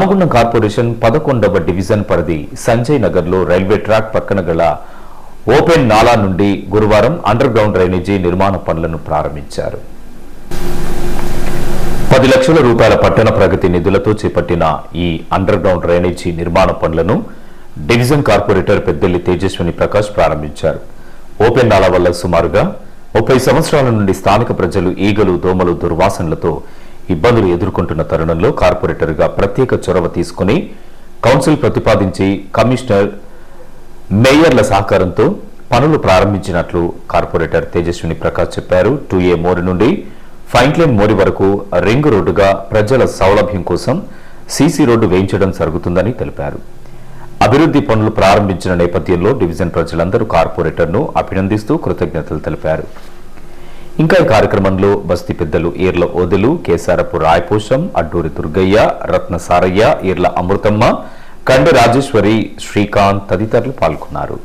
Ramagundam corporation పదకొండవ division పరిధి సంజయ్ నగర్లో రైల్వే ట్రాక్ పక్కన గల ఓపెన్ నాలా నుండి గురువారం అండర్ గ్రౌండ్ డ్రైనేజీ నిర్మాణ పనులను ప్రారంభించారు. పది లక్షల రూపాయల పట్టణ ప్రగతి నిధులతో చేపట్టిన ఈ అండర్ గ్రౌండ్ డ్రైనేజీ నిర్మాణ పనులను డివిజన్ కార్పొరేటర్ పెద్దెల్లి తేజస్విని ప్రకాష్ ప్రారంభించారు. ఓపెన్ నాలా వల్ల సుమారుగా ముప్పై సంవత్సరాల నుండి స్థానిక ప్రజలు ఈగలు దోమలు దుర్వాసనలతో ఇబ్బందులు ఎదుర్కొంటున్న తరుణంలో కార్పొరేటర్గా ప్రత్యేక చొరవ తీసుకుని కౌన్సిల్ ప్రతిపాదించి కమిషనర్ మేయర్ల సహకారంతో పనులు ప్రారంభించినట్లు కార్పొరేటర్ తేజస్విని ప్రకాష్ చెప్పారు. టూ ఏ మోరి నుండి ఫైన్లైన్ మోరి వరకు రింగ్ రోడ్డుగా ప్రజల సౌలభ్యం కోసం సీసీ రోడ్డు వేయించడం జరుగుతుందని తెలిపారు. అభివృద్ధి పనులు ప్రారంభించిన నేపథ్యంలో డివిజన్ ప్రజలందరూ కార్పొరేటర్ను అభినందిస్తూ కృతజ్ఞతలు తెలిపారు. ఇంకా ఈ కార్యక్రమంలో బస్తీ పెద్దలు ఈర్ల ఓదెలు కేసారపు రాయపోషం అడ్డూరి దుర్గయ్య రత్న సారయ్య ఈర్ల అమృతమ్మ కండ రాజేశ్వరి శ్రీకాంత్ తదితరులు పాల్గొన్నారు.